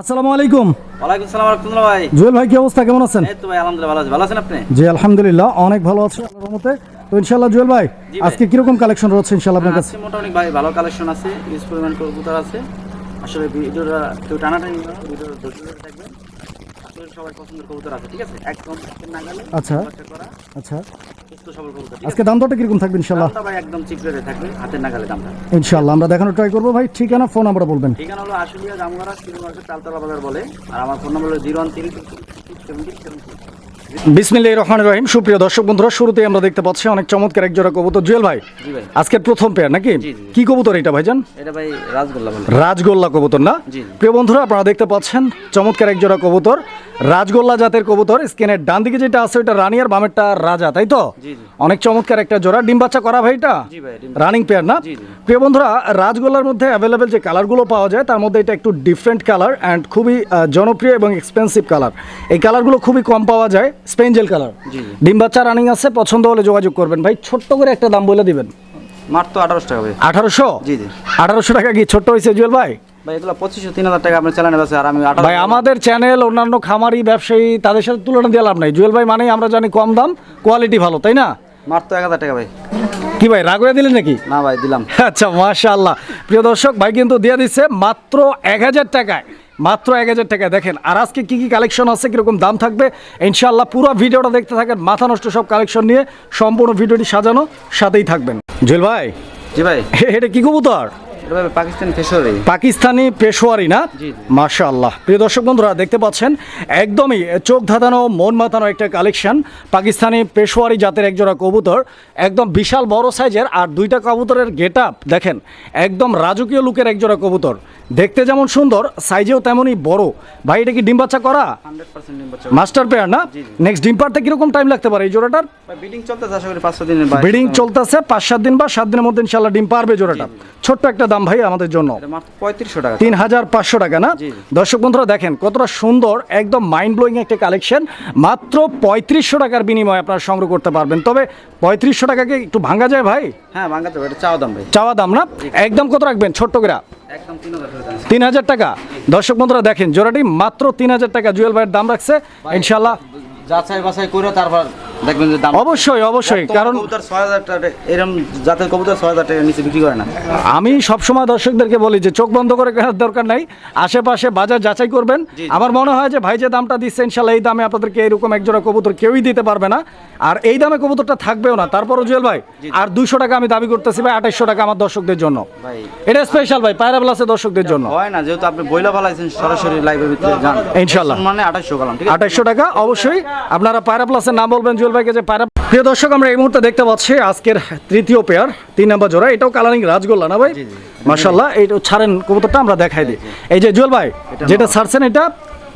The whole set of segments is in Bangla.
আসসালামু আলাইকুম। ওয়ালাইকুম সালাম রাহমাতুল্লাহ ভাই। জুয়েল ভাই কি অবস্থা? কেমন আছেন? এই তো ভাই আলহামদুলিল্লাহ ভালো আছি। ভালো আছেন আপনি? জি আলহামদুলিল্লাহ অনেক ভালো আছি আল্লাহর রহমতে। তো ইনশাআল্লাহ জুয়েল ভাই আজকে কি কীরকম কালেকশন রয়েছে ইনশাআল্লাহ আপনার কাছে? মোটামুটি ভাই ভালো কালেকশন আছে। ইউজ পরিমাণ কবুতর আছে। আসলে ভিডিওটা কেউ টানাটানি ভিডিও ধৈর্য ধরে সবাই পছন্দের কবুতর আছে ঠিক আছে? একদম নাগালে আচ্ছা। আচ্ছা। আজকে দাম দরটা কীরকম থাকবে ইনশাল্লাহ ভাই একদম চিপ রেটে থাকবে হাতের নাগালে দামটা। ইনশাল্লাহ আমরা দেখানোর ট্রাই করব ভাই। ঠিকানা ফোন নাম্বার বলবেন। ঠিকানা হলো আশুলিয়া জামগড়া মার্কেট তালতলা বাজার বলে। আর আমার ফোন নম্বর হলো zero one three seventy seven বিসমিল্লাহ রহমান রহিম। সুপ্রিয় দর্শক বন্ধুরা শুরুতেই আমরা দেখতে পাচ্ছি অনেক চমৎকার এক জোড়া কবুতর। জুয়েল ভাই আজকের প্রথম পেয়ার নাকি। কি কবুতর এটা ভাইজান এটা ভাই রাজগোল্লা রাজগোল্লা কবুতর না। প্রিয় বন্ধুরা আপনারা দেখতে পাচ্ছেন চমৎকার এক জোড়া কবুতর। রাজগোল্লা জাতের কবুতর স্ক্রিনের ডান দিকে যেটা আছে ওটা রানী আর বামেরটা রাজা তাই তো। অনেক চমৎকার একটা জোড়া। ডিম বাচ্চা করা ভাইটা ভাই, ডিম রানিং পেয়ার না। প্রিয় বন্ধুরা রাজগোল্লার মধ্যে অ্যাভেলেবেল যে কালারগুলো পাওয়া যায় তার মধ্যে এটা একটু ডিফারেন্ট কালার অ্যান্ড খুবই জনপ্রিয় এবং এক্সপেন্সিভ কালার এই কালারগুলো খুবই কম পাওয়া যায়। স্পেঞ্জেল কালার। ডিম বাচ্চা রানিং আছে পছন্দ হলে যোগাযোগ করবেন। ভাই ছোট্ট করে একটা দাম বলে দিবেন। মাত্র আঠারোশো টাকা ভাই। আঠারোশো? জি, জি। আঠারোশো টাকা কি ছোট্ট হয়েছে জুয়েল ভাই? ভাই এগুলো পঁচিশশো তিন হাজার টাকা আপনার চ্যানেলে আছে আর আমি ভাই আমাদের চ্যানেল অন্যান্য খামারি ব্যবসায়ী তাদের সাথে তুলনা দিয়ে লাভ নাই। জুয়েল ভাই মানেই আমরা জানি কম দাম কোয়ালিটি ভালো তাই না? মাত্র এক হাজার টাকা ভাই। কি ভাই রাগ দিলেন নাকি? না ভাই দিলাম। আচ্ছা মাশাআল্লাহ। প্রিয় দর্শক ভাই কিন্তু দিয়ে দিচ্ছে মাত্র এক হাজার টাকায় মাত্র এক হাজার টাকা দেখেন আর আজকে কি কি কালেকশন আছে কীরকম দাম থাকবে ইনশাআল্লাহ পুরো ভিডিওটা দেখতে থাকেন মাথা নষ্ট সব কালেকশন নিয়ে সম্পূর্ণ ভিডিওটি সাজানো সাথেই থাকবেন। জুয়েল ভাই জি ভাই। এটা কী কবুতর? পাকিস্তান পেশোয়ারি? না? জি। মাশাআল্লাহ। প্রিয় দর্শক বন্ধুরা দেখতে পাচ্ছেন একদমই চোখ ধাঁধানো মন মাতানো একটা কালেকশন পাকিস্তানি পেশোয়ারি জাতের একজোড়া কবুতর একদম বিশাল বড় সাইজের আর দুইটা কবুতরের গেট আপ দেখেন একদম রাজকীয় লুকের একজোড়া কবুতর। দেখতে যেমন সুন্দর সাইজেও তেমনই বড়। ভাই এটা কি ডিম বাচ্চা করা? মাস্টার পেয়ার না। নেক্সট ডিম পারতে কীরকম টাইম লাগতে পারে এই জোড়াটার? বিডিং চলতেছে আশা করি পাঁচশো দিনের বাইরে ব্রিডিং চলতেছে পাঁচ সাত দিন বা সাত দিনের মধ্যে ইনশাল্লাহ ডিম পারবে জোড়াটা। ছোট্ট একটা দাম ভাই আমাদের জন্য। পঁয়ত্রিশশো টাকা। তিন হাজার পাঁচশো টাকা না। দর্শক বন্ধুরা দেখেন কতটা সুন্দর একদম মাইন্ড ব্লোয়িং একটা কালেকশন মাত্র পঁয়ত্রিশশো টাকার বিনিময়ে আপনারা সংগ্রহ করতে পারবেন। তবে পঁয়ত্রিশশো টাকাকে একটু ভাঙা যায় ভাই? হ্যাঁ এটা চাওয়া দাম ভাই। চাওয়া দাম না? একদম কত রাখবেন ছোট্ট টাকা তিন হাজার টাকা। দর্শক বন্ধুরা দেখেন জোড়াটি মাত্র তিন হাজার টাকা। জুয়েল ভাইয়ের দাম রাখছে। ইনশাল্লাহ যাচাই বাছাই করে তারপর দেখবেন যে দাম অবশ্যই অবশ্যই কারণ কবুতর ছয় হাজার টাকা এরকম জাতের কবুতর ছয় হাজার টাকা নিচে বিক্রি করে না। আমি সবসময় দর্শকদেরকে বলি যে চোখ বন্ধ করে কেনার দরকার নাই। আশেপাশে বাজার যাচাই করবেন। আমার মনে হয় যে ভাই যে দামটা দিচ্ছে ইনশাল্লাহ এই দামে আপনাদেরকে এরকম একজোড়া কবুতর কেউই দিতে পারবে না। আর এই দামে কবুতরটা থাকবেও না। তারপরও জুয়েল ভাই আর দুইশো টাকা আমি দাবি করতেছি ভাই আঠাইশশো টাকা আমার দর্শকদের জন্য। এটা স্পেশাল ভাই পায়রা প্লাসে দর্শকদের জন্য। হয় না যেহেতু আপনি বইলা ফেলাইছেন সরাসরি লাইভের ভিতরে যান। ইনশাল্লাহ। মানে আঠাশশো কালাম ঠিক আছে? আঠাইশশো টাকা অবশ্যই। আপনারা পায়রা প্লাসের নাম বলবেন জুয়েল ভাইকে যে পায়রা প্রিয় দর্শক আমরা এই মুহূর্তে দেখতে পাচ্ছি আজকের তৃতীয় পেয়ার তিন নাম্বার জোড়া। এটাও কালারিং রাজগোল্লা না ভাই? মাসাল্লাহ এইটা ছাড়েন কবুতরটা আমরা দেখাই দিই। এই যে জুয়েল ভাই যেটা ছাড়ছেন এটা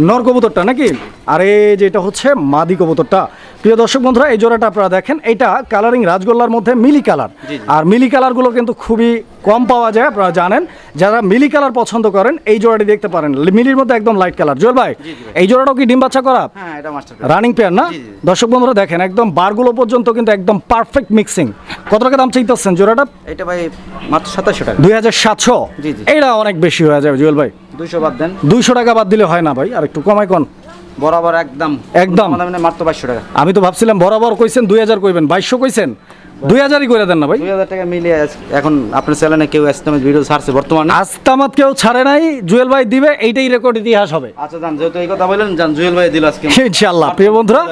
নর কবুতরটা নাকি? আর এই যে এটা হচ্ছে মাদি কবুতরটা। প্রিয় দর্শক বন্ধুরা এই জোড়াটা আপনারা দেখেন এটা কালারিং রাজগোল্লার মধ্যে মিলি কালার আর মিলি কালারগুলো কিন্তু খুবই কম পাওয়া যায় আপনারা জানেন। যারা মিলি কালার পছন্দ করেন এই জোড়াটি দেখতে পারেন। মিলির মধ্যে একদম লাইট কালার জুয়েল ভাই এই জোড়াটাও কি ডিম বাচ্চা করা? হ্যাঁ এটা রানিং পেয়ার না। দর্শক বন্ধুরা দেখেন একদম বারগুলো পর্যন্ত কিন্তু একদম পারফেক্ট মিক্সিং কত টাকা দাম চাইতেছেন জোড়াটা? এটা ভাই মাত্র সাতাশশো টাকা। দুই হাজার সাতশো। জি। অনেক বেশি হয়ে যাবে জুয়েল ভাই। দুইশো বাদ দেন। দুইশো টাকা বাদ দিলে হয় না ভাই আর একটু কমাই কোন। বরাবর একদম। একদম। মানে মাত্র বাইশশো টাকা। আমি তো ভাবছিলাম বরাবর কইছেন দুই হাজার কইবেন বাইশশো কইছেন। দুই হাজারই করে দেন না ভাই। দুই হাজার টাকা মিলিয়ে এখন আপনার চ্যানেলে কেউ ভিডিও ছাড়ছে বর্তমানে? আস্তামাত কেউ ছাড়ে নাই জুয়েল ভাই দিবে এইটাই রেকর্ড ইতিহাস হবে। আচ্ছা জান যেহেতু এই কথা বললেন জান জুয়েল ভাই দিল আজকে। ইনশাল্লাহ প্রিয় বন্ধুরা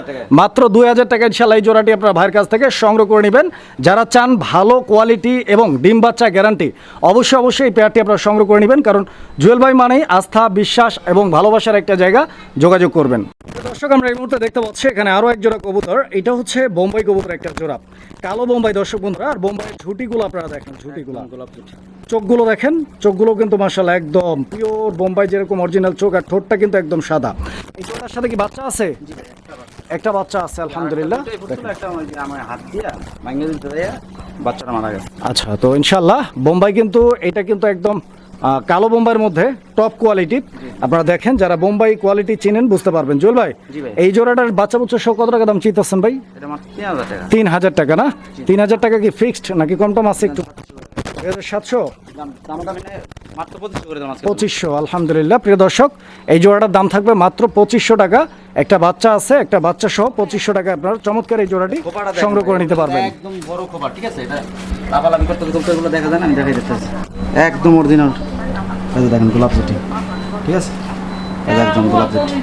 মাত্র দুই হাজার টাকা ইনশাল্লাহ এই জোড়াটি আপনার ভাইয়ের কাছ থেকে সংগ্রহ করে নেবেন। যারা চান ভালো কোয়ালিটি এবং ডিম বাচ্চা গ্যারান্টি অবশ্যই অবশ্যই এই পেয়ারটি আপনারা সংগ্রহ করে নেবেন কারণ জুয়েল ভাই মানেই আস্থা বিশ্বাস এবং ভালোবাসার একটা জায়গা যোগাযোগ করবেন। দর্শক আমরা এই মুহূর্তে দেখতে পাচ্ছি এখানে আরও এক জোড়া কবুতর এটা হচ্ছে বোম্বাই কবুতর একটা জোড়া। কালো বোম্বাই দর্শক বন্ধুরা আর বোম্বাইয়ের ঝুটিগুলো আপনারা দেখেন ঝুটিগুলো। চোখগুলো দেখেন চোখগুলো কিন্তু মার্শাল্লাহ একদম পিওর বোম্বাই যেরকম অরিজিনাল চোখ আর ঠোঁটটা কিন্তু একদম সাদা। এই জোড়ার সাথে কি বাচ্চা আছে? একটা বাচ্চা। আছে আলহামদুলিল্লাহ। একটা আমার হাত দিয়া ভাঙিয়ে দিতে বাচ্চাটা মারা গেছে। আচ্ছা তো ইনশাল্লাহ বোম্বাই কিন্তু এটা কিন্তু একদম কালো বোম্বাইয়ের মধ্যে টপ কোয়ালিটি আপনারা দেখেন যারা বোম্বাই কোয়ালিটি চিনেন বুঝতে পারবেন। জুয়েল ভাই এই জোড়াটার বাচ্চা বুচ্চা সব কত টাকা দাম চিন্তাছেন ভাই? তিন হাজার টাকা। না? তিন হাজার টাকা কি ফিক্সড নাকি কম টম আছে একটু? সাতশো? মাত্র পঁচিশশো আলহামদুলিল্লাহ। প্রিয় দর্শক এই জোড়াটার দাম থাকবে মাত্র পঁচিশশো টাকা। একটা বাচ্চা আছে একটা বাচ্চা সহ পঁচিশশো টাকা। আপনার চমৎকার এই জোড়াটি সংগ্রহ করে নিতে পারবেন। একদম বড় খোপা ঠিক আছে? এটা করতে করতে দেখা যায় না আমি দেখাই দিতেছি। একদম অরিজিনাল এই যে দেখেন গোলাপ জুটি। ঠিক আছে? একদম গোলাপ জুটি।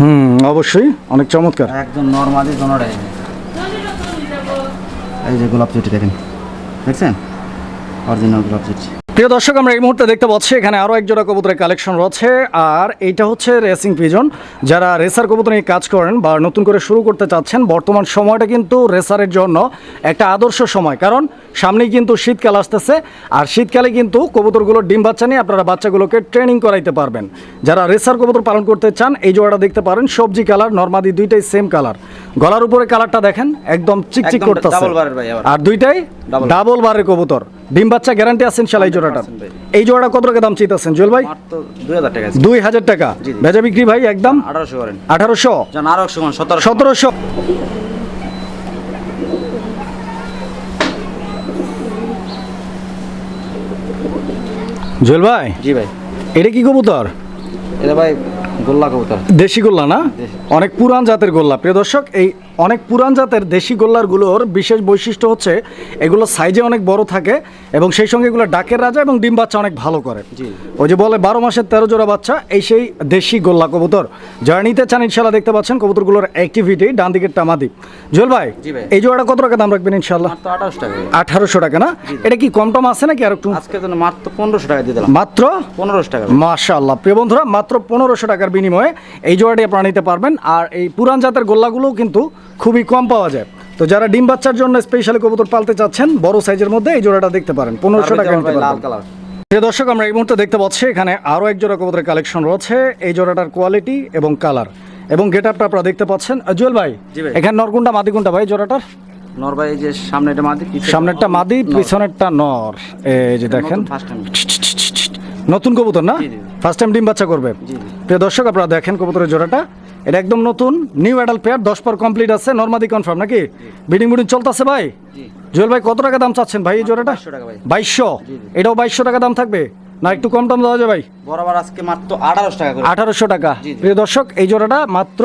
হুম অবশ্যই। অনেক চমৎকার। একদম নর্মালি জনরা। এই যে গোলাপ জুটি দেখেন। দেখছেন? অরিজিনাল গোলাপ জুটি। প্রিয় দর্শক আমরা এই মুহূর্তে দেখতে পাচ্ছি এখানে আরও এক জোড়া কবুতরের কালেকশন রয়েছে আর এইটা হচ্ছে রেসিং পিজন যারা রেসার কবুতর নিয়ে কাজ করেন বা নতুন করে শুরু করতে চাচ্ছেন বর্তমান সময়টা কিন্তু রেসারের জন্য একটা আদর্শ সময়। কারণ সামনেই কিন্তু শীতকাল আসতেছে আর শীতকালে কিন্তু কবুতরগুলোর ডিম বাচ্চা নিয়ে আপনারা বাচ্চাগুলোকে ট্রেনিং করাইতে পারবেন। যারা রেসার কবুতর পালন করতে চান এই জোড়াটা দেখতে পারেন সবজি কালার নর্মাদি দুইটাই সেম কালার গলার উপরে কালারটা দেখেন একদম চিকচিক করতেছে। আর দুইটাই ডাবল বারের কবুতর। ডিম বাচ্চা গ্যারান্টি আছেন শালাই জোড়াটার। 100% এই জোড়াটা কত টাকা দাম চাইতেছেন জুয়েল ভাই? দুই হাজার টাকা আছে। দুই হাজার টাকা। জি, জি। বেচা বিক্রি ভাই একদম? আঠারোশো করেন। আঠারোশো? সতেরোশো। জুয়েল ভাই? জি ভাই। এটা কি কবুতর? এটা ভাই গোল্লা কবুতর। দেশি গোল্লা না? অনেক পুরান জাতের গোল্লা। প্রিয় দর্শক এই অনেক পুরান জাতের দেশি গোল্লারগুলোর বিশেষ বৈশিষ্ট্য হচ্ছে এগুলো সাইজে অনেক বড় থাকে এবং সেই সঙ্গে এগুলো ডাকের রাজা এবং ডিম বাচ্চা অনেক ভালো করে। ওই যে বলে বারো মাসের তেরো জোড়া বাচ্চা এই সেই দেশি গোল্লা কবুতর। যারা নিতে চান ইনশাল্লাহ দেখতে পাচ্ছেন কবুতরগুলোর অ্যাক্টিভিটি ডান দিকের টামাদি জুয়েল ভাই এই জোড়াটা কত টাকা দাম রাখবেন ইনশাল্লাহ? আঠারোশো টাকা। না? এটা কি কম টম আছে নাকি আর একটু? আজকে মাত্র পনেরোশো টাকা দিয়ে দিলাম। মাত্র? পনেরোশো টাকা। ভাই। মাশাআল্লাহ। প্রিয় বন্ধুরা মাত্র পনেরোশো টাকার বিনিময়ে এই জোড়াটি আপনারা নিতে পারবেন। আর এই পুরান জাতের গোল্লাগুলোও কিন্তু খুবই কম পাওয়া যায়। তো যারা ডিম বাচ্চার জন্য স্পেশালি কবুতর পালতে চাচ্ছেন বড় সাইজের মধ্যে এই জোড়াটা দেখতে পারেন। পনেরোশো টাকা নিতে লাল পারবেন। কালার। প্রিয় দর্শক আমরা এই মুহূর্তে দেখতে পাচ্ছি এখানে আরও এক জোড়া কবুতরের কালেকশন রয়েছে। এই জোড়াটার কোয়ালিটি এবং কালার এবং গেট আপটা আপনারা দেখতে পাচ্ছেন। জুয়েল ভাই ভাই। এখানে নরকুন্ডা মাদিকুন্ডা ভাই জোড়াটার? নরভাই এই যে সামনে এটা মাদি সামনেরটা মাদি পিছনেরটা নর। এই যে দেখেন। নতুন কবুতর না। ফার্স্ট টাইম ডিম বাচ্চা করবে। প্রিয় দর্শক আপনারা দেখেন কবুতরের জোড়াটা। এটা একদম নতুন নিউ অ্যাডাল্ট পেয়ার দশ পর কমপ্লিট আছে নর্মাদি কনফার্ম নাকি? বিডিং বুডিং চলতেছে ভাই? জুয়েল ভাই কত টাকা দাম চাচ্ছেন ভাই এই জোড়াটা? 2200 বাইশশো। এটাও বাইশশো টাকা দাম থাকবে? না একটু কম টম দেওয়া যায় ভাই? বরাবর আজকে মাত্র আঠারোশো টাকা আঠারোশো টাকা। প্রিয় দর্শক এই জোড়াটা মাত্র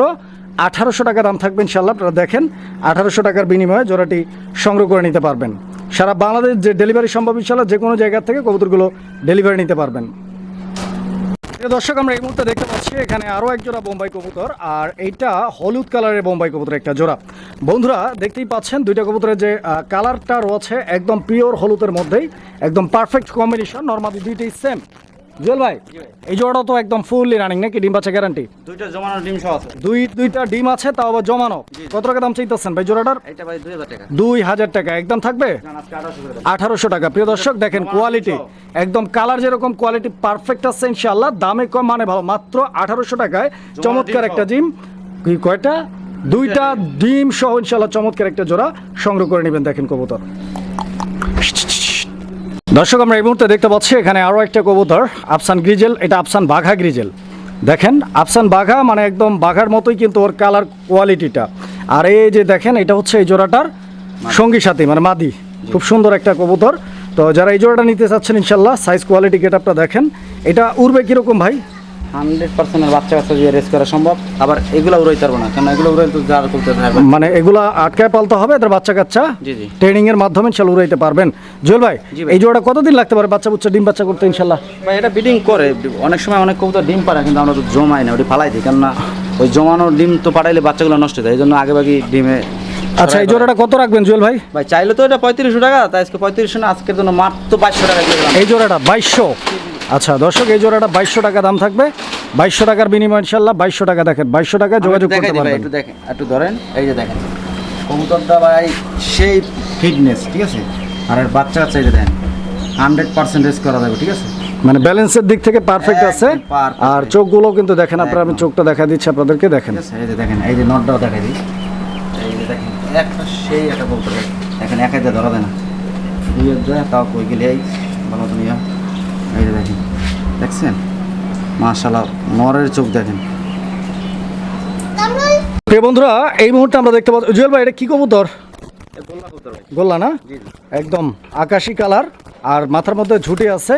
আঠারোশো টাকা দাম থাকবে ইনশাল্লাহ আপনারা দেখেন আঠারোশো টাকার বিনিময়ে জোড়াটি সংগ্রহ করে নিতে পারবেন। সারা বাংলাদেশ যে ডেলিভারি সম্ভব ইনশাল্লাহ যে কোনো জায়গা থেকে কবুতরগুলো ডেলিভারি নিতে পারবেন। দর্শক, আমরা এই মুহূর্তে দেখতে পাচ্ছি এখানে আরও এক জোড়া বোম্বাই কবুতর, আর এইটা হলুদ কালারের বোম্বাই কবুতর একটা জোড়া। বন্ধুরা, দেখতেই পাচ্ছেন দুইটা কবুতরের যে কালারটা রয়েছে একদম পিওর হলুদের মধ্যেই, একদম পারফেক্ট কম্বিনেশন নর্মালি দুইটাই সেম জুয়েল ভাই এই জোড়াটা তো একদম ফুললি রানিং নাকি? ডিম বাচ্চা গ্যারান্টি দুইটা জমানো ডিম সহ আছে। দুই দুইটা ডিম আছে তাও আবার জমানো। কত টাকা দাম চাইতেছেন ভাই জোড়াটার? এটা ভাই দুই হাজার টাকা। দুই হাজার টাকা একদম থাকবে? যান আজকে আঠারোশো করে দেন। আঠারোশো টাকা। প্রিয় দর্শক দেখেন কোয়ালিটি একদম কালার যেরকম কোয়ালিটি পারফেক্ট আছে ইনশাল্লাহ দামে কম মানে ভালো। মাত্র আঠারোশো টাকায় চমৎকার একটা। ডিম। কি কয়টা? দুইটা ডিম। সহ ইনশাল্লাহ চমৎকার একটা জোড়া। সংগ্রহ করে নেবেন দেখেন কবুতর। দর্শক আমরা এই মুহূর্তে দেখতে পাচ্ছি এখানে আরও একটা কবুতর আফসান গ্রিজেল। এটা আফসান বাঘা গ্রিজেল। দেখেন আফসান বাঘা মানে একদম বাঘার মতোই কিন্তু ওর কালার কোয়ালিটিটা আর এই যে দেখেন এটা হচ্ছে এই জোড়াটার সঙ্গী সাথী মানে মাদি। খুব সুন্দর একটা কবুতর। তো যারা এই জোড়াটা নিতে চাচ্ছেন ইনশাল্লাহ সাইজ কোয়ালিটি গেটআপটা দেখেন। এটা উড়বে কীরকম ভাই? হান্ড্রেড পার্সেন্টের বাচ্চা কাচ্চা দিয়ে রেস করা সম্ভব। আবার এগুলো উড়াই পারব না কারণ এগুলো উড়াই তো যার করতে থাকবে মানে এগুলা আটকায় পালতে হবে এদের বাচ্চা কাচ্চা জি, জি। ট্রেনিং এর মাধ্যমে ইনশাল্লাহ উড়াইতে পারবেন। জুয়েল ভাই। এই জোড়াটা কতদিন লাগতে পারে বাচ্চা বুচ্চা ডিম বাচ্চা করতে ইনশাল্লাহ? ভাই এটা বিডিং করে। অনেক সময় অনেক কবুতর ডিম পারে কিন্তু আমরা তো জমাই না ওটি ফালাই দিই কেননা ওই জমানো ডিম তো পাঠাইলে বাচ্চাগুলো নষ্ট হয়ে যায় এই জন্য আগে বাকি ডিমে আচ্ছা এই জোড়াটা কত রাখবেন জুয়েল ভাই? ভাই চাইলে তো এটা পঁয়ত্রিশশো টাকা তাই আজকে পঁয়ত্রিশশো না আজকের জন্য মাত্র বাইশশো টাকা এই জোড়াটা বাইশশো। আচ্ছা দর্শক এই জোড়াটা বাইশশো টাকা দাম থাকবে। বাইশশো টাকার বিনিময় ইনশাল্লাহ বাইশশো টাকা দেখেন বাইশশো টাকা যোগাযোগ করতে পারবেন। একটু দেখেন একটু ধরেন এই যে দেখেন। কবুতরটা ভাই সেই ফিটনেস ঠিক আছে? আর এর বাচ্চা আছে যে দেখেন হান্ড্রেড পার্সেন্ট রেস করা যাবে ঠিক আছে? মানে ব্যালেন্সের দিক থেকে পারফেক্ট আছে আর চোখগুলো কিন্তু দেখেন আপনারা আমি চোখটা দেখা দিচ্ছি আপনাদেরকে দেখেন। এই যে দেখেন এই যে নটটাও দেখাই দিই। এই যে দেখেন একটা সেই একটা কবুতর দেখেন একাই ধরা দেয় না। দুই যায় তাও কই গেলে এই ভালো তুমি এই যে দেখেন দেখছেন? মাশাল্লাহ নরের চোখ দেখেন। প্রিয় বন্ধুরা এই মুহূর্তে আমরা দেখতে পাচ্ছি জুয়েল ভাই এটা কি কবুতর? গোল্লা না? একদম আকাশি কালার আর মাথার মধ্যে ঝুটি আছে।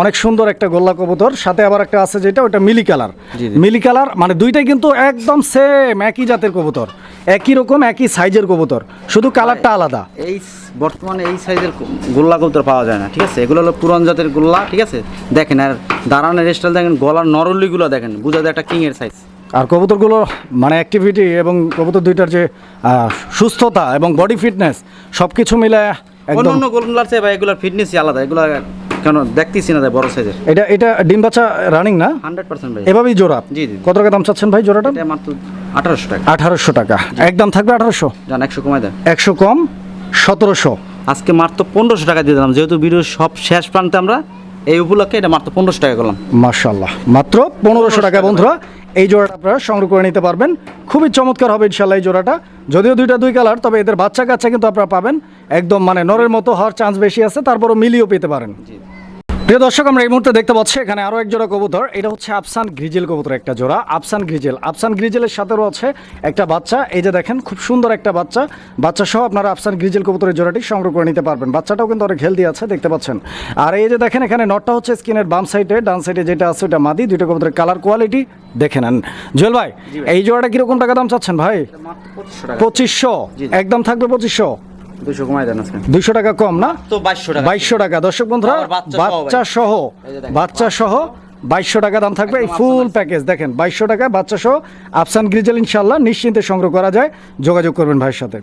অনেক সুন্দর একটা গোল্লা কবুতর। সাথে আবার একটা আছে যেটা ওটা মিলি কালার। জি, জি। মিলি কালার মানে দুইটাই কিন্তু একদম সেম একই জাতের কবুতর। একই রকম একই সাইজের কবুতর। শুধু কালারটা আলাদা। এই বর্তমানে এই সাইজের গোল্লা কবুতর পাওয়া যায় না ঠিক আছে? এগুলো হলো পুরান জাতের গোল্লা ঠিক আছে? দেখেন আর দাঁড়ানোর স্টাইল দেখেন গলার নরলিগুলো দেখেন বুঝা যায় একটা কিং এর সাইজ আর কবুতরগুলো মানে অ্যাক্টিভিটি এবং কবুতর দুইটার যে সুস্থতা এবং বডি ফিটনেস সব কিছু মিলে অন্য একদম অন্য গোল্লার চেয়ে ভাই এগুলোর ফিটনেসই আলাদা এগুলো কেন দেখতেছি না বড় সাইজের এটা এটা ডিম বাচ্চা রানিং না? হান্ড্রেড পার্সেন্ট ভাই। এভাবেই জোড়া। জি, জি। কত টাকা দাম চাচ্ছেন ভাই জোড়াটা? মাত্র আঠারোশো টাকা। আঠারোশো টাকা। একদম থাকবে আঠারোশো? জান একশো কমাই দেন। একশো কম সতেরোশো। আজকে মাত্র পনেরোশো টাকা দিয়ে দিলাম। যেহেতু ভিডিও সব শেষ প্রান্তে আমরা এই উপলক্ষে এটা মাত্র পনেরোশো টাকা করলাম। মার্শাল্লাহ মাত্র পনেরোশো টাকা বন্ধুরা এই জোড়াটা আপনারা সংগ্রহ করে নিতে পারবেন। খুবই চমৎকার হবে ইনশাল্লাহ এই জোড়াটা। যদিও দুইটা দুই কালার তবে এদের বাচ্চা কাচ্চা কিন্তু আপনারা পাবেন। একদম মানে নরের মতো হওয়ার চান্স বেশি আছে তারপরও মিলিও পেতে পারেন। প্রিয় দর্শক আমরা এই মুহূর্তে দেখতে পাচ্ছি এখানে আরও এক জোড়া কবুতর। এটা হচ্ছে আফসান গ্রিজেল কবুতর একটা জোড়া। আফসান গ্রিজেল। আফসান গ্রিজেলের সাথে রয়েছে একটা বাচ্চা। এই যে দেখেন খুব সুন্দর একটা বাচ্চা। বাচ্চা সহ আপনারা আফসান গ্রিজেল কবুতরের জোড়াটি সংগ্রহ করে নিতে পারবেন। বাচ্চাটাও কিন্তু অনেক হেলদি আছে দেখতে পাচ্ছেন। আর এই যে দেখেন এখানে নটটা হচ্ছে স্কিনের বাম সাইডে ডান সাইডে যেটা আছে ওটা মাদি। দুটো কবুতরের কালার কোয়ালিটি দেখে নেন। জুয়েল ভাই এই জোড়াটা কীরকম টাকা দাম চাচ্ছেন ভাই? পঁচিশশো। একদম থাকবে পঁচিশশো। দেন আজকে। টাকা কম না? তো টাকা। দর্শক বন্ধুরা বাচ্চা সহ বাচ্চা সহ বাইশশো টাকা দাম থাকবে। এই ফুল প্যাকেজ দেখেন বাইশশো টাকা বাচ্চা সহ আফসান গ্রিজেল ইনশাল্লাহ নিশ্চিন্তে সংগ্রহ করা যায়। যোগাযোগ করবেন ভাইয়ের সাথে।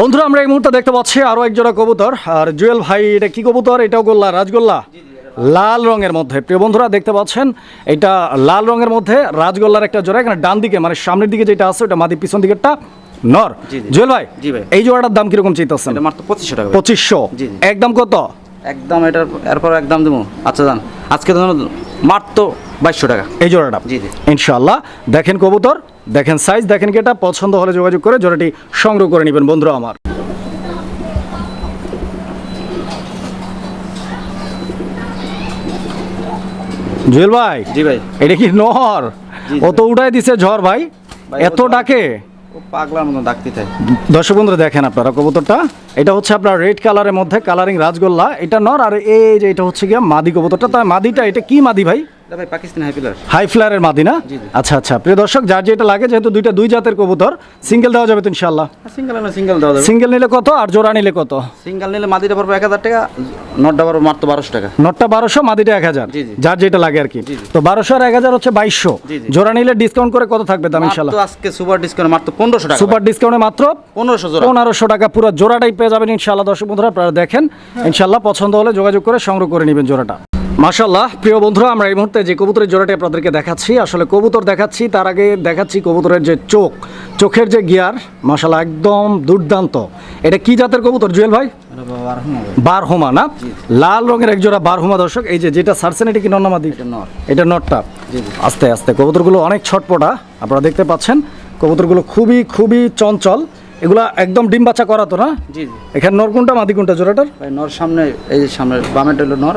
বন্ধুরা আমরা এই মুহূর্তে দেখতে পাচ্ছি আরও একজোড়া কবুতর। আর জুয়েল ভাই এটা কি কবুতর? এটাও গোল্লা রাজগোল্লা? লাল রঙের মধ্যে। প্রিয় বন্ধুরা দেখতে পাচ্ছেন এটা লাল রঙের মধ্যে রাজগোল্লার একটা জোড়া। এখানে ডান দিকে মানে সামনের দিকে যেটা আছে ওটা মাদি পিছন দিকেরটা। নর। জুয়েল ভাই জি ভাই। এই জোড়াটার দাম কীরকম চাইতেছেন? এটা মাত্র পঁচিশশো টাকা। পঁচিশশো। একদম কত? একদম এটার এরপর একদম দেবো। আচ্ছা জান। আজকে তো মাত্র বাইশশো টাকা। এই জোড়াটা? জি, জি। ইনশাআল্লাহ। দেখেন কবুতর দেখেন সাইজ দেখেন কি এটা পছন্দ হলে যোগাযোগ করে জোড়াটি সংগ্রহ করে নেবেন বন্ধুরা আমার। জুয়েল ভাই জি ভাই। এটা কি নহর জি, ও তো উঠাই দিছে ঝড় ভাই। এত ডাকে। পাগলার মতো ডাকতে চাই দর্শক বন্ধুরা, দেখেন আপনারা কবুতরটা। এটা হচ্ছে আপনার রেড কালারের মধ্যে কালারিং রাজগোল্লা। এটা নর আর এই যে এটা হচ্ছে গিয়া মাদি কবুতরটা। তার মাদিটা, এটা কি মাদি ভাই? হাই ফ্লায়ারের মাদি না। আচ্ছা আচ্ছা। প্রিয় দর্শক যার যেটা লাগে যেহেতু দুইটা দুই জাতের কবুতর সিঙ্গেল দেওয়া যাবে তো ইনশাল্লাহ সিঙ্গেল না সিঙ্গেল দেওয়া যাবে। সিঙ্গেল নিলে কত আর জোড়া নিলে কত? সিঙ্গেল নিলে মাদিটা পড়বে এক হাজার টাকা নটটা পড়বে মাত্র বারোশো টাকা। নটটা বারোশো মাদিটা এক হাজার। যার যেটা লাগে আর কি। তো বারোশো আর এক হাজার হচ্ছে বাইশশো। জোড়া নিলে ডিসকাউন্ট করে কত থাকবে দাম ইনশাল্লাহ আজকে সুপার ডিসকাউন্ট মাত্র পনেরোশো টাকা সুপার ডিসকাউন্টে মাত্র পনেরোশো পনেরোশো টাকা পুরো জোড়াটাই পেয়ে যাবেন ইনশাল্লাহ দর্শক বন্ধুরা আপনারা দেখেন। ইনশাল্লাহ পছন্দ হলে যোগাযোগ করে সংগ্রহ করে নেবেন জোড়াটা। মাশাল্লাহ প্রিয় বন্ধুরা আমরা এই মুহূর্তে যে কবুতরের জোড়াটি আপনাদেরকে দেখাচ্ছি আসলে কবুতর দেখাচ্ছি তার আগে দেখাচ্ছি কবুতরের যে চোখ। চোখের যে গিয়ার মাশাল্লাহ একদম দুর্দান্ত। এটা কি জাতের কবুতর জুয়েল ভাই। বারহোমা না? লাল রঙের এক জোড়া বারহোমা দর্শক এই যে যেটা সারছেন এটা কি নন্নামাদি এটা নটটা। আস্তে আস্তে কবুতরগুলো অনেক ছটপটা আপনারা দেখতে পাচ্ছেন কবুতরগুলো খুবই খুবই চঞ্চল। এগুলা একদম ডিম বাচ্চা করা তো না? জি জি। এখানে নর কোনটা মাদি কোনটা জোড়াটার? ভাই নর সামনে এই যে সামনে বামেরটা হলো নর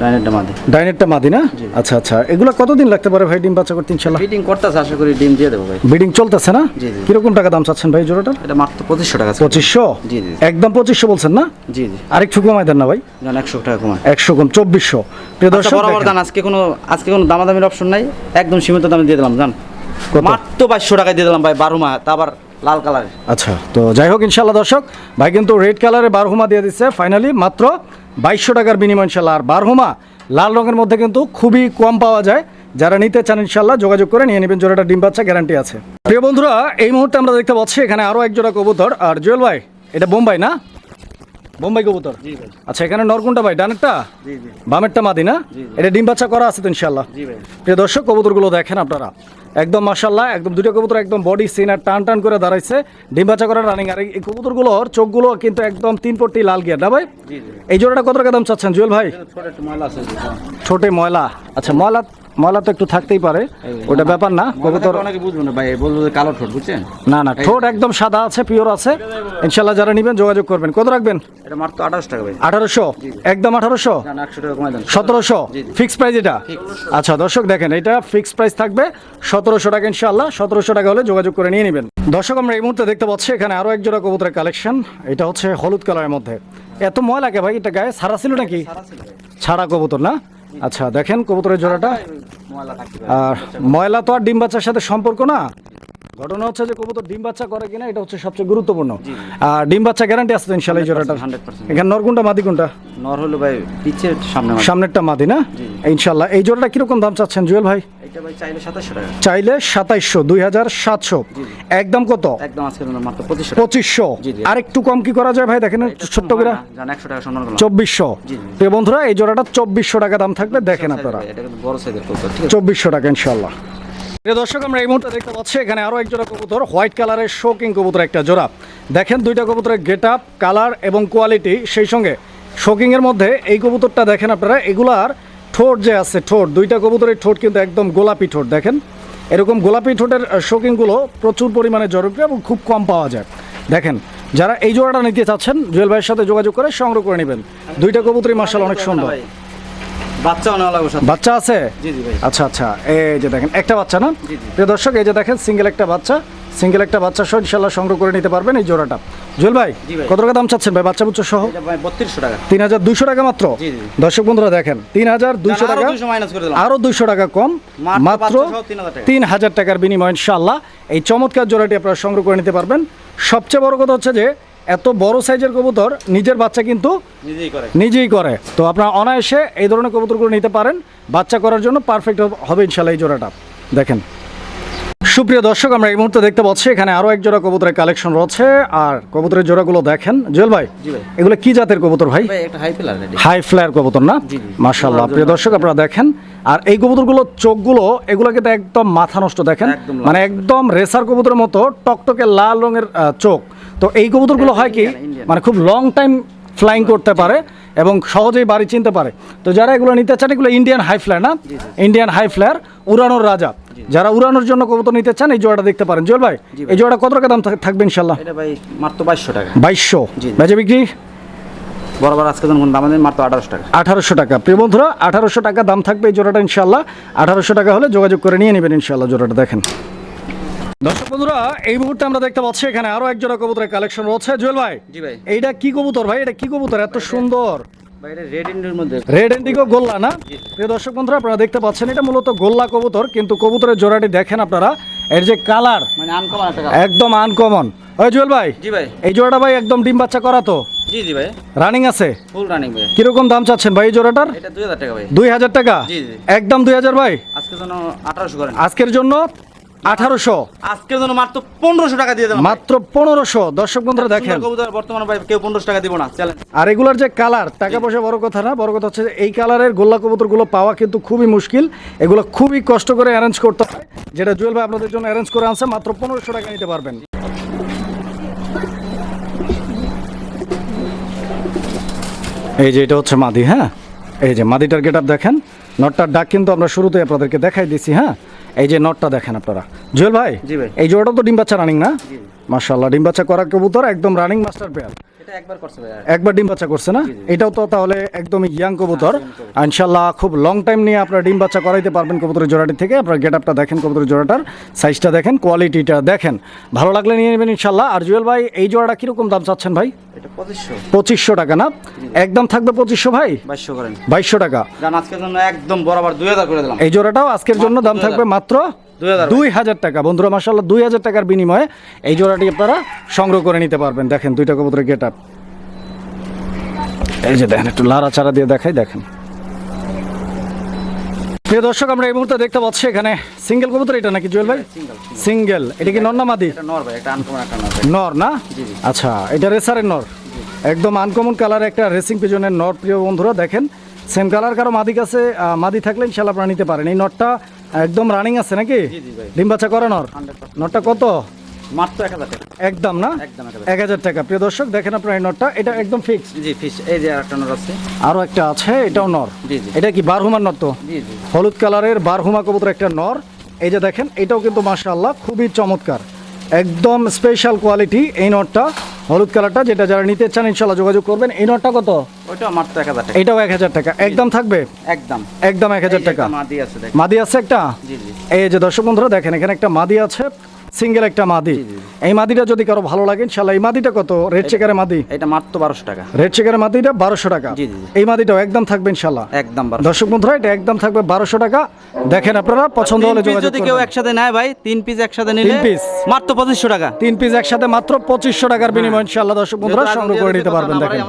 ডাইনেরটা মাদি। ডাইনেটটা মাদি না? আচ্ছা আচ্ছা। এগুলা কতদিন লাগতে পারে ভাই ডিম বাচ্চা করতে ইনশাল্লাহ ফিটিং করতেছে আশা করি ডিম দিয়ে দেবো ভাই। বিডিং চলতেছে না? জি, জি। কীরকম টাকা দাম চাচ্ছেন ভাই জোড়াটার? এটা মাত্র পঁচিশশো টাকা। পঁচিশশো? জি, জি। একদম পঁচিশশো বলছেন না? জি জি। আরেকটু কমাই দেন না ভাই। জান একশো টাকা কমায়। একশো কম চব্বিশশো। প্রিয় আচ্ছা দর্শক বরাবর। দান আজকে কোনো আজকে কোনো দামাদামির অপশন নাই। একদম সীমিত দামে দিয়ে দিলাম জান। কত? মাত্র বাইশশো টাকায় দিয়ে দিলাম ভাই বারো মাস আবার লাল কালারের আচ্ছা তো যাই হোক ইনশাল্লাহ দর্শক ভাই কিন্তু রেড কালারের বারহুমা দিয়ে দিচ্ছে ফাইনালি মাত্র বাইশশো টাকার বিনিময় ইনশাল্লাহ আর বারহুমা লাল রঙের মধ্যে কিন্তু খুবই কম পাওয়া যায়। যারা নিতে চান ইনশাল্লাহ যোগাযোগ করে নিয়ে নেবেন জোড়াটা ডিম বাচ্চা গ্যারান্টি আছে। প্রিয় বন্ধুরা এই মুহূর্তে আমরা দেখতে পাচ্ছি এখানে আরও এক জোড়া কবুতর। আর জুয়েল ভাই এটা বোম্বাই না? বোম্বাই কবুতর? আচ্ছা এখানে নরকুনটা ভাই ডানেরটা? বামেরটা মাদি না। এটা ডিম বাচ্চা করা আছে তো ইনশাল্লাহ প্রিয় দর্শক কবুতরগুলো দেখেন আপনারা। একদম মাসাল্লাহ একদম দুটো কবুতর একদম বডি সিন আর টান টান করে দাঁড়াইছে। ডিম বাচ্চা করে রানিং আর এই কবুতরগুলোর চোখগুলো কিন্তু একদম তিন পট্টি লাল গিয়ার না ভাই? এই জোড়াটা কত টাকা দাম চাচ্ছেন জুয়েল ভাই? আছে ছোটে ময়লা। আচ্ছা ময়লা ময়লা তো একটু থাকতেই পারে। ওটা ব্যাপার না কবুতর অনেকে বুঝব না ভাই বলব যে কালো ঠোঁট বুঝছেন? না না ঠোঁট একদম সাদা আছে পিওর আছে। ইনশাল্লাহ যারা নেবেন যোগাযোগ করবেন। কত রাখবেন? এটা মাত্র আঠাশ টাকা ভাই। আঠারোশো? একদম আঠারোশো? জান একশো টাকা কমাই দেন। সতেরোশো? জি, জি। ফিক্স প্রাইস এটা? আচ্ছা দর্শক দেখেন এটা ফিক্স প্রাইস থাকবে সতেরোশো টাকা ইনশাল্লাহ সতেরোশো টাকা হলে যোগাযোগ করে নিয়ে নেবেন। দর্শক আমরা এই মুহূর্তে দেখতে পাচ্ছি এখানে আরও এক জোড়া কবুতরের কালেকশন। এটা হচ্ছে হলুদ কালারের মধ্যে। এত ময়লা কে ভাই? এটা গায়ে সারা ছিল নাকি? ছাড়া কবুতর না? আচ্ছা দেখেন কবুতরের জোড়াটা। আর ময়লা তো আর ডিম বাচ্চার সাথে সম্পর্ক না। ঘটনা হচ্ছে যে কবুতর ডিম বাচ্চা করে কিনা এটা হচ্ছে সবচেয়ে গুরুত্বপূর্ণ। আর ডিম বাচ্চা গ্যারান্টি আছে এই জোড়াটা এখানে নর কোনটা মাদি কোনটা নর হলো ভাই পিছের সামনে সামনেরটা মাদি না? ইনশাল্লাহ এই জোড়াটা কীরকম দাম চাচ্ছেন জুয়েল ভাই? এটা ভাই চাইলে সাতাশশো টাকা। চাইলে সাতাইশশো দুই হাজার সাতশো। একদম কত? একদম আজকের মাত্র পঁচিশশো জি। আর একটু কম কি করা যায় ভাই দেখেন ছোট্ট করে? জান একশো টাকা সম্মান করলাম চব্বিশশো। জি, জি। প্রিয় বন্ধুরা এই জোড়াটা চব্বিশশো টাকা দাম থাকবে দেখেন আপনারা। এটা বড় সাইজের কবুতর ঠিক আছে? চব্বিশশো টাকা ইনশাল্লাহ দর্শক আমরা এই মুহূর্তে দেখতে পাচ্ছি এখানে আরও এক জোড়া কবুতর হোয়াইট কালারের শোকিং কবুতর একটা জোড়া। দেখেন দুইটা কবুতরের গেট আপ কালার এবং কোয়ালিটি সেই সঙ্গে শোকিংয়ের মধ্যে এই কবুতরটা দেখেন আপনারা এগুলার ঠোঁট যে আছে ঠোঁট দুইটা কবুতরের ঠোঁট কিন্তু একদম গোলাপি ঠোঁট দেখেন। এরকম গোলাপি ঠোঁটের শোকিংগুলো প্রচুর পরিমাণে জনপ্রিয় এবং খুব কম পাওয়া যায়। দেখেন যারা এই জোড়াটা নিতে চাচ্ছেন জুয়েল ভাইয়ের সাথে যোগাযোগ করে সংগ্রহ করে নেবেন। দুইটা কবুতরই মার্শাল অনেক সুন্দর। বাচ্চা আছে? আচ্ছা আচ্ছা এই যে দেখেন একটা বাচ্চা না? দর্শক এই যে দেখেন সিঙ্গেল একটা বাচ্চা। সিঙ্গেল একটা বাচ্চা সহ ইনশাল্লাহ সংগ্রহ করে নিতে পারবেন এই জোড়াটা। জুয়েল ভাই কত টাকা দাম চাচ্ছেন ভাই? বাচ্চা বুচ্চা সহ? বত্রিশশো টাকা। তিন হাজার দুশো টাকা মাত্র। দর্শক বন্ধুরা দেখেন তিন হাজার আরও টাকা 200 মাইনাস করে দিলাম। আরও দুশো টাকা কম মাত্র মাত্র বাচ্চা সহ 3000 তিন হাজার টাকার বিনিময় ইনশাল্লাহ এই চমৎকার জোড়াটি আপনারা সংগ্রহ করে নিতে পারবেন। সবচেয়ে বড় কথা হচ্ছে যে এত বড় সাইজের কবুতর নিজের বাচ্চা কিন্তু নিজেই করে। নিজেই করে। তো আপনারা অনায়াসে এই ধরনের কবুতরগুলো নিতে পারেন। বাচ্চা করার জন্য পারফেক্ট হবে ইনশাল্লাহ এই জোড়াটা। দেখেন সুপ্রিয় দর্শক আমরা এই মুহূর্তে দেখতে পাচ্ছি এখানে আরও এক জোড়া কবুতরের কালেকশন রয়েছে। আর কবুতরের জোড়াগুলো দেখেন। জুয়েল ভাই এগুলো কি জাতের কবুতর ভাই? হাই ফ্লায়ার কবুতর না। মাশাল্লাহ প্রিয় দর্শক আপনারা দেখেন। আর এই কবুতরগুলো চোখগুলো এগুলো কিন্তু একদম মাথা নষ্ট দেখেন। মানে একদম রেসার কবুতরের মতো টকটকে লাল রঙের চোখ। তো এই কবুতরগুলো হয় কি। মানে খুব লং টাইম ফ্লাইং করতে পারে এবং সহজেই বাড়ি চিনতে পারে। তো যারা এগুলো নিতে চান এগুলো ইন্ডিয়ান হাই ফ্লায়ার না? ইন্ডিয়ান হাই ফ্লায়ার উড়ানোর রাজা। যারা উড়ানোর জন্য কবুতর নিতে চান এই জোড়াটা দেখতে পারেন। জোর ভাই এই জোড়াটা কত টাকা দাম থাকবে ইনশাল্লাহ এটা ভাই মাত্র বাইশশো টাকা। বাইশশো। জি। বেচে বিক্রি? বরাবর আজকে যখন দাম দেন মাত্র আঠারোশো টাকা। আঠারোশো টাকা। প্রিয় বন্ধুরা আঠারোশো টাকা দাম থাকবে এই জোড়াটা ইনশাল্লাহ আঠারোশো টাকা হলে যোগাযোগ করে নিয়ে নেবেন ইনশাল্লাহ জোড়াটা দেখেন। দর্শক বন্ধুরা এই মুহূর্তে আমরা দেখতে পাচ্ছি এখানে আরও এক জোড়া কবুতরের কালেকশন রয়েছে। জুয়েল ভাই জি ভাই। এইটা কি কবুতর ভাই? এটা কি কবুতর? এত সুন্দর। রেড এন্ডিগো গোল্লা না? প্রিয় দর্শক বন্ধুরা আপনারা দেখতে পাচ্ছেন এটা মূলত গোল্লা কবুতর কিন্তু কবুতরের জোড়াটি দেখেন আপনারা। এর যে কালার মানে আনকমন একদম আনকমন ওই জুয়েল ভাই জি ভাই। এই জোড়াটা ভাই একদম ডিম বাচ্চা করা তো? জি জি ভাই। রানিং আছে? ফুল রানিং ভাই। কীরকম দাম চাচ্ছেন ভাই এই জোড়াটার? এটা দুই হাজার টাকা ভাই। দুই হাজার টাকা? জি, জি। একদম দুই হাজার ভাই? আজকে জন্য করেন। আজকের জন্য আঠারোশো। আজকের জন্য মাত্র পনেরোশো টাকা দিয়ে দেবেন মাত্র পনেরোশো। দর্শক বন্ধুরা দেখেন। বর্তমানে ভাই কেউ পনেরোশো টাকা দিব না চ্যালেঞ্জ আর এগুলোর যে কালার টাকা পয়সা বড় কথা না বড় কথা হচ্ছে এই কালারের গোল্লা কবুতরগুলো পাওয়া কিন্তু খুবই মুশকিল। এগুলো খুবই কষ্ট করে অ্যারেঞ্জ করতে হয়। যেটা জুয়েল ভাই আপনাদের জন্য অ্যারেঞ্জ করে আনছে মাত্র পনেরোশো টাকা নিতে পারবেন। এই যে এটা হচ্ছে মাদি হ্যাঁ? এই যে মাদিটার গেট দেখেন। নটটার ডাক কিন্তু আমরা শুরুতে আপনাদেরকে দেখাই দিছি হ্যাঁ? এই যে নটটা দেখেন আপনারা। জুয়েল ভাই। এই জোড়াটা তো ডিম বাচ্চা রানিং না? মাশাল্লাহ ডিম বাচ্চা করার কবুতর একদম রানিং মাস্টার পেয়ার একবার ডিম বাচ্চা করছে না? এটাও তো তাহলে একদম ইয়াং কবুতর। ইনশাল্লাহ খুব লং টাইম নিয়ে আপনার ডিম বাচ্চা করাইতে পারবেন কবুতরের জোড়াটি থেকে। আপনার গেট আপটা দেখেন কবুতরের জোড়াটার সাইজটা দেখেন কোয়ালিটিটা দেখেন। ভালো লাগলে নিয়ে নেবেন ইনশাল্লাহ। আর জুয়েল ভাই এই জোড়াটা কীরকম দাম চাচ্ছেন ভাই? পঁচিশশো। পঁচিশশো টাকা না? একদম থাকবে পঁচিশশো ভাই? বাইশশো করেন। বাইশশো টাকা। আজকের জন্য একদম বরাবর দুই হাজার করে দিলাম। এই জোড়াটাও আজকের জন্য দাম থাকবে মাত্র দুই হাজার। টাকা। বন্ধুরা মাসাল্লাহ দুই হাজার টাকার বিনিময়ে এই জোড়াটি আপনারা সংগ্রহ করে নিতে পারবেন। দেখেন দুইটা কবুতরের গেট আপ এই যে দেখেন একটু লাড়া চারা দিয়ে দেখাই দেখেন। প্রিয় দর্শক আমরা এই মুহূর্তে দেখতে পাচ্ছি এখানে সিঙ্গেল কবুতর এটা নাকি জুয়েল ভাই? সিঙ্গেল এটা কি নন্না মাদি? নর নর না। আচ্ছা এটা রেসারের নর। একদম আনকমন কালার একটা রেসিং পিজনের নর প্রিয় বন্ধুরা দেখেন। সেম কালার কারও মাদি কাছে মাদি থাকলে ইনশাল্লাহ আপনারা নিতে পারেন। এই নটটা একদম রানিং আছে নাকি। ডিম বাচ্চা করে নর 100% নটটা কত? মাত্র এক হাজার টাকা। একদম না? এক হাজার টাকা। প্রিয় দর্শক দেখেন আপনার এই নটটা। এটা একদম ফিক্স জি ফিশ এই যে একটা নর আছে। আরও একটা আছে এটাও নর। এটা কি বারহুমার তো? হলুদ কালারের বারহুমা কবুতর একটা নর। এই যে দেখেন এটাও কিন্তু মাশাআল্লাহ খুবই চমৎকার। একদম স্পেশাল কোয়ালিটি এই নটটা হলুদ কালারটা যেটা যারা নিতে চান ইনশাল্লাহ যোগাযোগ করবেন। এই নটটা কত? ওইটা মাত্র এক হাজার টাকা। এটাও এক হাজার টাকা। একদম থাকবে? একদম। একদম এক হাজার টাকা। মাদি আছে দেখ মাদি আছে একটা? জি জি। এই যে দর্শক বন্ধুরা দেখেন এখানে একটা মাদি আছে। সিঙ্গেল একটা মাদি। এই মাদিটা যদি কারও ভালো লাগে ইনশাল্লাহ এই মাদিটা কত? রেড চেকারের মাদি? এটা মাত্র বারোশো টাকা। রেড চেকারের মাদিটা বারোশো টাকা। এই মাদিটাও একদম থাকবে ইনশাল্লাহ একদম দর্শক বন্ধুরা এটা একদম থাকবে বারোশো টাকা। দেখেন আপনারা পছন্দ হলে যোগাযোগ যদি কেউ একসাথে নেয় ভাই তিন পিস একসাথে নিলে পিস মাত্র পঁচিশশো টাকা। তিন পিস একসাথে মাত্র পঁচিশশো টাকার বিনিময় ইনশাল্লাহ দর্শক বন্ধুরা সংগ্রহ করে নিতে পারবেন দেখেন।